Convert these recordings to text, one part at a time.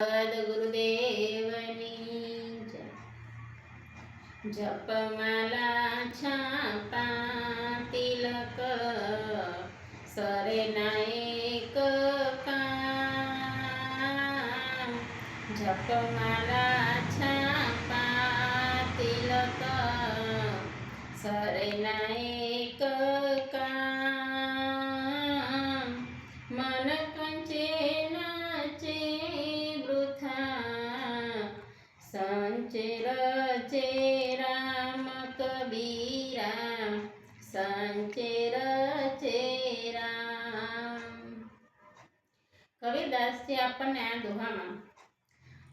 સદગુરુદેવની જય. જપમાલા છાપા તિલક સરે નાયક કામ જપમાલા છાપા તિલક સરે નાયક સંચેર ચે રામ કબીરા સંચેર ચે રામ કબીરદાસજી આપણને આ દોહામાં,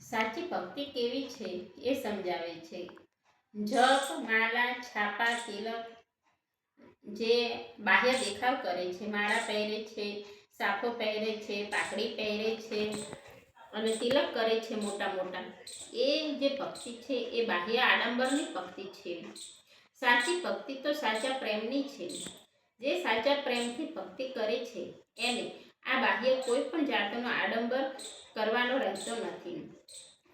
સાચી ભક્તિ કેવી છે? એ સમજાવે છે. જપ માલા છાપા, તિલક, જે બાહ્ય દેખાવ કરે છે, માળા પહેરે છે, સાફો પહેરે છે પાકડી પહેરે છે અને તિલક કરે છે મોટા મોટા. એ જે ભક્તિ છે, એ બાહ્ય આડંબરની ભક્તિ છે. સાચી ભક્તિ તો સાચા પ્રેમની છે. જે સાચા પ્રેમથી ભક્તિ કરે છે, એને આ બાહ્ય કોઈ પણ જાતનો આડંબર કરવાનો રહેતો નથી.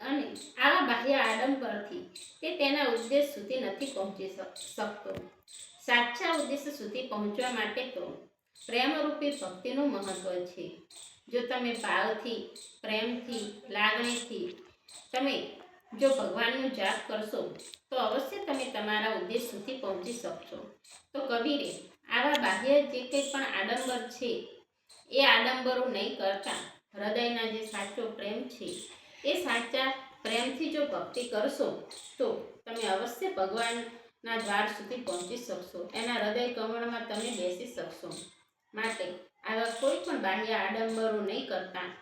અને આવા બાહ્ય આડંબરથી તે તેના ઉદ્દેશ સુધી નથી પહોંચી શકતો. સાચા ઉદ્દેશ સુધી પહોંચવા માટે તો પ્રેમરૂપી ભક્તિનું મહત્વ છે. જો તમે ભાવથી, પ્રેમથી, લાગણીથી, તમે જો ભગવાનનું જાપ કરશો, તો અવશ્ય તમે તમારા ઉદ્દેશ સુધી પહોંચી શકશો. તો કબીરે આવા બાહ્ય જે કંઈ પણ આડંબર છે, એ આડંબરો નહીં કરતા. હૃદયના જે સાચો પ્રેમ છે, એ સાચા પ્રેમથી જો ભક્તિ કરશો, તો તમે અવશ્ય ભગવાનના દ્વાર સુધી પહોંચી શકશો. એના હૃદય કમળમાં તમે બેસી શકશો. માટે આવા કોઈ પણ બાહ્ય આડંબરો નહીં કરતા.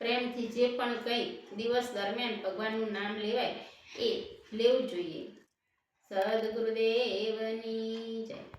પ્રેમથી જે પણ કંઈ દિવસ દરમિયાન ભગવાનનું નામ લેવાય, એ લેવું જોઈએ. સદગુરુદેવની જય.